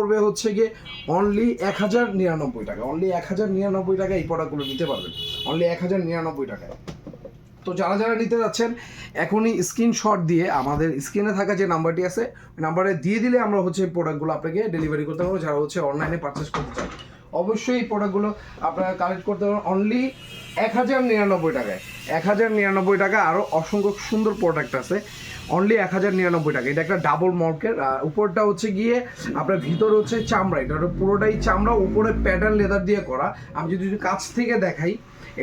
পড়বে হচ্ছে গিয়ে অনলি এক হাজার নিরানব্বই টাকা অনলি এক হাজার নিরানব্বই টাকা এই প্রোডাক্টগুলো নিতে পারবেন। অনলি এক হাজার নিরানব্বই টাকায় তো যারা যারা নিতে যাচ্ছেন, এখনই স্ক্রিনশট দিয়ে আমাদের স্ক্রিনে থাকা যে নাম্বারটি আছে নাম্বারে দিয়ে দিলে আমরা হচ্ছে প্রোডাক্টগুলো আপনাকে ডেলিভারি করতে পারব। যারা হচ্ছে অনলাইনে পারচেস করতে চান অবশ্যই এই প্রোডাক্টগুলো আপনারা কালেক্ট করতে পারেন অনলি এক হাজার নিরানব্বই টাকায়। এক হাজার নিরানব্বই টাকা আরও অসংখ্য সুন্দর প্রোডাক্ট আছে। অনলি এক হাজার নিরানব্বই টাকা। এটা একটা ডাবল মর্কের উপরটা হচ্ছে গিয়ে আপনার ভিতর হচ্ছে চামড়া। এটা পুরোটাই চামড়া, উপরে প্যাটার্ন লেদার দিয়ে করা। আমি যদি কাছ থেকে দেখাই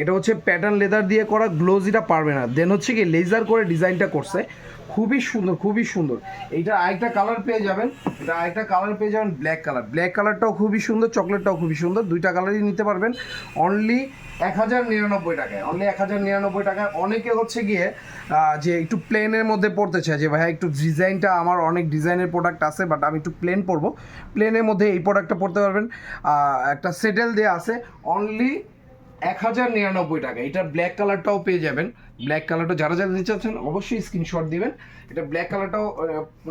এটা হচ্ছে প্যাটার্ন লেদার দিয়ে করা গ্লোজিটা পারবে না। দেন হচ্ছে কি লেজার করে ডিজাইনটা করছে। খুবই সুন্দর খুবই সুন্দর। এইটা আরেকটা কালার পেয়ে যাবেন। এটা আরেকটা কালার পেয়ে যাবেন ব্ল্যাক কালার ব্ল্যাক কালারটাও খুবই সুন্দর চকলেটটাও খুবই সুন্দর। দুইটা কালারই নিতে পারবেন। অনলি এক হাজার নিরানব্বই টাকায় অনলি এক হাজার নিরানব্বই টাকায়। অনেকে হচ্ছে গিয়ে যে একটু প্লেনের মধ্যে পড়তে চায়, যে ভাইয়া একটু ডিজাইনটা আমার অনেক ডিজাইনের প্রোডাক্ট আছে বাট আমি একটু প্লেন পরবো। প্লেনের মধ্যে এই প্রোডাক্টটা পড়তে পারবেন। একটা সেটেল দেওয়া আছে। অনলি এক হাজার নিরানব্বই টাকা। এটা ব্ল্যাক কালারটাও পেয়ে যাবেন। ব্ল্যাক কালারটা যারা যারা নিতে চাচ্ছেন, অবশ্যই স্ক্রিনশট দিবেন। এটা ব্ল্যাক কালারটাও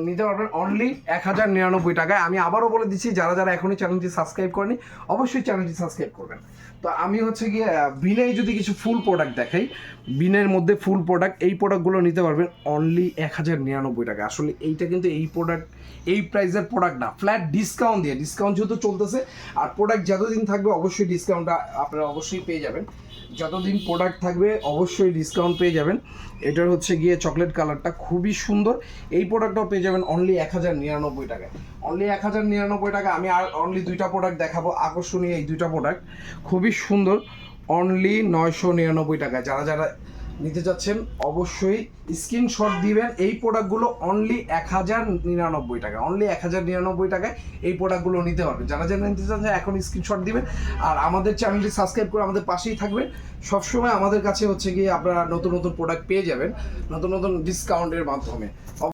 নিতে পারবেন অনলি এক হাজার নিরানব্বই টাকায়। আমি আবারও বলে দিচ্ছি, যারা যারা এখনই চ্যানেলটি সাবস্ক্রাইব করেনি, অবশ্যই চ্যানেলটি সাবস্ক্রাইব করবেন। তো আমি হচ্ছে গিয়ে বিনাই যদি কিছু ফুল প্রোডাক্ট দেখাই বিনের মধ্যে ফুল প্রোডাক্ট এই প্রোডাক্টগুলো নিতে পারবেন অনলি এক হাজার নিরানব্বই টাকা আসলে এইটা কিন্তু এই প্রোডাক্ট এই প্রাইসের প্রোডাক্ট না। ফ্ল্যাট ডিসকাউন্ট দিয়ে ডিসকাউন্ট যেহেতু চলতেছে, আর প্রোডাক্ট যতদিন থাকবে, অবশ্যই ডিসকাউন্টটা আপনারা অবশ্যই পেয়ে যাবেন। যতদিন প্রোডাক্ট থাকবে, অবশ্যই ডিসকাউন্ট পেয়ে যাবেন। এটার হচ্ছে গিয়ে চকলেট কালারটা খুবই সুন্দর। এই প্রোডাক্টটাও পেয়ে যাবেন অনলি এক হাজার নিরানব্বই টাকায়। অনলি এক হাজার নিরানব্বই টাকা আমি আর অনলি দুইটা প্রোডাক্ট দেখাবো, আকর্ষণীয় এই দুইটা প্রোডাক্ট খুবই সুন্দর অনলি নয়শো নিরানব্বই টাকা যারা যারা নিতে চাচ্ছেন অবশ্যই স্ক্রিনশট দিবেন। এই প্রোডাক্টগুলো অনলি এক হাজার নিরানব্বই টাকা অনলি এক হাজার নিরানব্বই টাকায় এই প্রোডাক্টগুলো নিতে পারবে যারা যারা নিতে চাচ্ছেন, এখন স্ক্রিনশট দিবেন। আর আমাদের চ্যানেলটি সাবস্ক্রাইব করে আমাদের পাশেই থাকবেন। সবসময় আমাদের কাছে হচ্ছে গিয়ে আপনারা নতুন নতুন প্রোডাক্ট পেয়ে যাবেন, নতুন নতুন ডিসকাউন্টের মাধ্যমে।